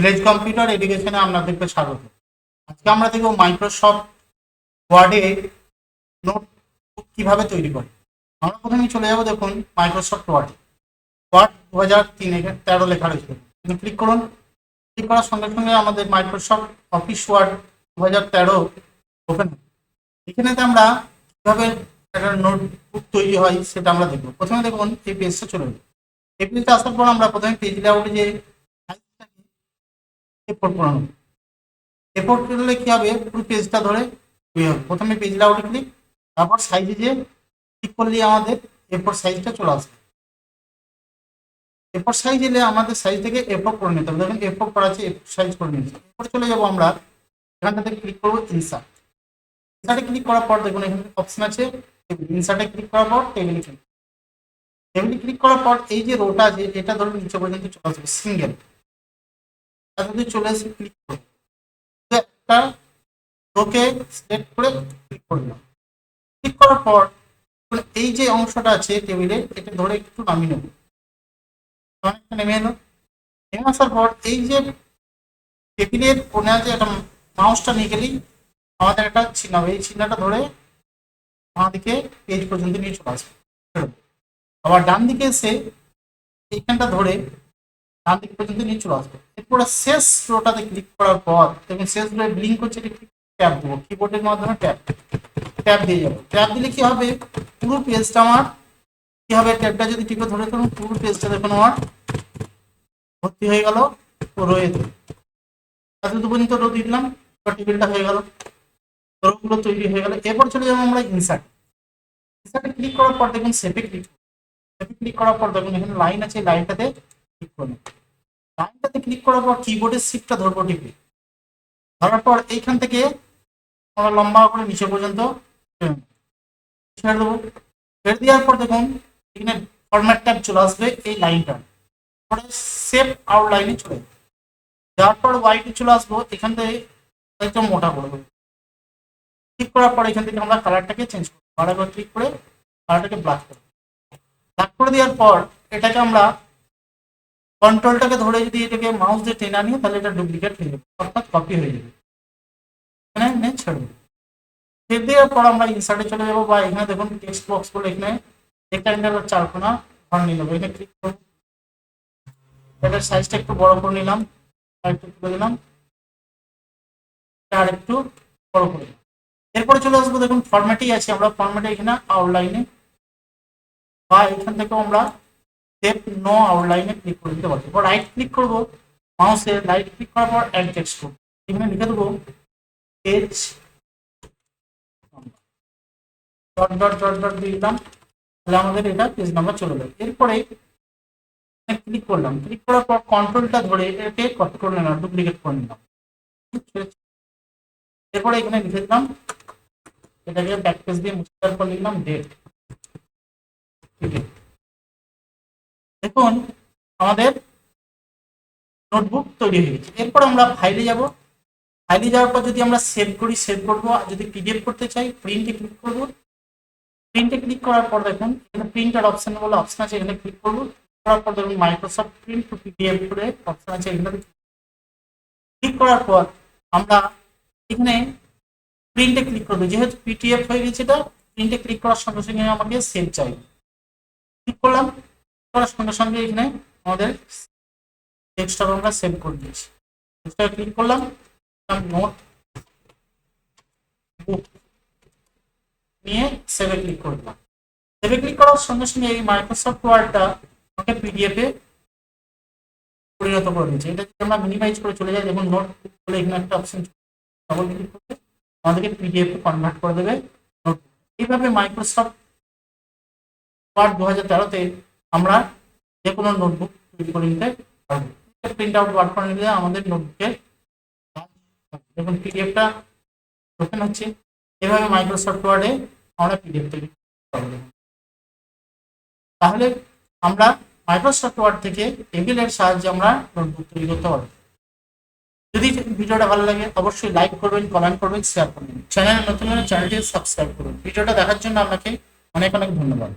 Village computer এডুকেশনে আপনাদেরকে স্বাগত। আজকে আমরা দেখব মাইক্রোসফট ওয়ার্ডে নোট কীভাবে তৈরি করে। আমরা প্রথমে চলে যাব দেখুন মাইক্রোসফট ওয়ার্ডে ওয়ার্ড দু হাজার তিন তেরো লেখা রয়েছে। এখানে ক্লিক করুন। ক্লিক করার সঙ্গে সঙ্গে আমাদের মাইক্রোসফট অফিস ওয়ার্ড দু হাজার তেরো ওপেন এখানেতে আমরা কীভাবে একটা নোটবুক তৈরি হয় সেটা আমরা দেখব। প্রথমে দেখুন এই পেজটা চলে এই পেজটা আসার পর আমরা প্রথমে পেজ লেআউটে যে এরপর পড়ানো এরপর করলে কি হবে? পুরো পেজটা ধরে তৈরি হবে। প্রথমে পেজ লেআউটে ক্লিক তারপর সাইজে যে ক্লিক করলে আমাদের এরপর সাইজটা চলে আসবে। এরপর সাইজ এলে আমাদের সাইজ থেকে এরপর করে নিতে হবে। দেখুন, এরপর করা আছে, এরপর সাইজ করে হবে। এরপর চলে যাব আমরা এখানটাতে ক্লিক করব ইনসার্ট ইনসার্টে ক্লিক করার পর দেখুন, এখানে অপশন আছে ইনসার্টে ক্লিক করার পর টেবিলে ক্লিক টেবিলে ক্লিক করার পর এই যে রোটা আছে, এটা ধরুন নিচে পর্যন্ত চলে আসবে সিঙ্গেল যদি চলে আসে ক্লিক করব একটা রোকে সিলেক্ট করে ক্লিক করলাম ক্লিক করার পর এই যে অংশটা আছে টেবিলে এটা ধরে একটু নামিয়ে নেব। অনেকটা নেমে এলো। নেমে আসার পর এই যে টেবিলের কোণে আছে একটা মাউসটা নিয়ে গেলেই আমাদের একটা চিহ্ন এই চিহ্নটা ধরে আমাদেরকে পেজ পর্যন্ত নিয়ে চলে আসবে। আবার ডান দিকে এসে এইখানটা ধরে ডান দিক পর্যন্ত নিয়ে চলে আসবে। এরপরে শেষ রোটাতে ক্লিক করার পর দেখুন শেষ রোয়ে ব্লিঙ্ক করছে ট্যাপ দেবো। কিবোর্ডের মাধ্যমে ট্যাপ ট্যাপ দিয়ে যাব। ট্যাপ দিলে কি হবে? পুরো পেজটা আমার কি হবে? ট্যাপটা যদি টিপে ধরে করুন পুরো পেজটা দেখুন আমার ভর্তি হয়ে গেল রোয়েতে এত পর্যন্ত রো দিলাম টেবিলটা হয়ে গেল। রোগুলো তৈরি হয়ে গেল। এরপর চলে যাব আমরা ইনসার্ট ইনসার্টে ক্লিক করার পর দেখুন সেপে ক্লিক সেপে ক্লিক করার পর দেখুন এখানে লাইন আছে লাইনটাতে ক্লিক করুন। লাইনটাতে ক্লিক করার পর কিবোর্ডের শিফটটা ধরবো টিপে ধরার পর এইখান থেকে আমরা লম্বা করে নিচে পর্যন্ত ছেড়ে দেবো। ছেড়ে দেওয়ার পর দেখুন, এখানে ফরম্যাট ট্যাব চলে আসবে এই লাইনটা পরে সেভ আউট লাইনে চলে যাবে। যাওয়ার পর ওয়াইটে চলে আসব, এখান থেকে একদম মোটা করব ক্লিক করার পর এখান থেকে আমরা কালারটাকে চেঞ্জ করব। কালার ক্লিক করে কালারটাকে ব্ল্যাক করব ব্ল্যাক করে দেওয়ার পর এটাকে আমরা কন্ট্রোলটাকে ধরে যদি এটাকে মাউস দিয়ে টেনে আনি তাহলে এটা ডুপ্লিকেট হয়ে যাবে, অর্থাৎ কপি হয়ে যাবে। এখানে ছেড়ে ছেড়ে দেওয়ার পর আমরা ইনসার্টে চলে যাব বা এখানে দেখুন টেক্সট বক্স বলে এখানে রেক্টাঙ্গেল আর চারকোনা ঘর নিয়ে নেব। এখানে ক্লিক করব এটার সাইজটা একটু বড় করে নিলাম একটু তুলে দিলাম আর একটু বড় করে দিলাম এরপরে চলে আসব, দেখুন ফরম্যাটেই আছে। আমরা ফর্ম্যাটে এখানে আউটলাইনে বা এখান থেকে আমরা সেভ নো আউটলাইনে ক্লিক করে দিতে পারব এরপর রাইট ক্লিক করব মাউসে রাইট ক্লিক করার পর অ্যাড টেক্সট করব। এখানে লিখে দেবো page dot dot dot dot দিয়ে দিলাম, তাহলে আমাদের এটা পেজ নাম্বার চলে যাবে এরপরে ক্লিক করলাম। ক্লিক করার পর কন্ট্রোলটা ধরে এটাকে কপি করে নিলাম ডুপ্লিকেট করে নিলাম। এরপরে এখানে লিখে দিলাম, এটাকে ব্যাক পেজ দিয়ে মুছে দেওয়ার পর লিখলাম ডেট ঠিক আছে। দেখুন, আমাদের নোটবুক তৈরি হয়ে গেছে। এরপর আমরা ফাইলে যাব। ফাইলে যাওয়ার পর যদি আমরা সেভ করি সেভ করব। যদি পিডিএফ করতে চাই প্রিন্টে ক্লিক করব। প্রিন্টে ক্লিক করার পর দেখুন, এখানে প্রিন্টার অপশন বলে অপশন আছে, এখানে ক্লিক করব। করার পর দেখুন মাইক্রোসফট প্রিন্ট টু পিডিএফ করে অপশন আছে এখানে। ক্লিক করার পর আমরা এখানে প্রিন্টে ক্লিক করব। যেহেতু পিডিএফ হয়ে গেছে এটা প্রিন্টে ক্লিক করার সঙ্গে সঙ্গে আমাকে সেভ চাই। ক্লিক করলাম। করার সঙ্গে সঙ্গে এখানে আমাদের ডেস্কটপ আমরা সেভ করে দিয়েছি। ডেস্কটপে ক্লিক করলাম নোট বুক নিয়ে সেভে ক্লিক করে দিলাম। সেভে ক্লিক করার সঙ্গে সঙ্গে এই মাইক্রোসফট ওয়ার্ডটা আমাকে পিডিএফে পরিণত করে দিয়েছে। এটা যদি আমরা মিনিমাইজ করে চলে যাই, দেখুন নোট বলে এখানে একটা অপশন ডবল ক্লিক করলে আমাদেরকে পিডিএফ কনভার্ট করে দেবে। এইভাবে মাইক্রোসফট ওয়ার্ড দু হাজার তেরোতে আমরা যে কোনো নোটবুক তৈরি করে নিতে পারব। প্রিন্ট আউট বার করে নিলে আমাদের নোটবুকে দেখুন পিডিএফটা ওপেন হচ্ছে এভাবে মাইক্রোসফট ওয়ার্ডে আমরা পিডিএফ তৈরি করব। তাহলে আমরা মাইক্রোসফট ওয়ার্ড থেকে টেবিলের সাহায্যে আমরা নোটবুক তৈরি করতে পারব। যদি ভিডিওটা ভালো লাগে, অবশ্যই লাইক করবেন কমেন্ট করবেন শেয়ার করবেন। চ্যানেল নতুন হলে চ্যানেলটি সাবস্ক্রাইব করুন। ভিডিওটা দেখার জন্য আপনাকে অনেক অনেক ধন্যবাদ।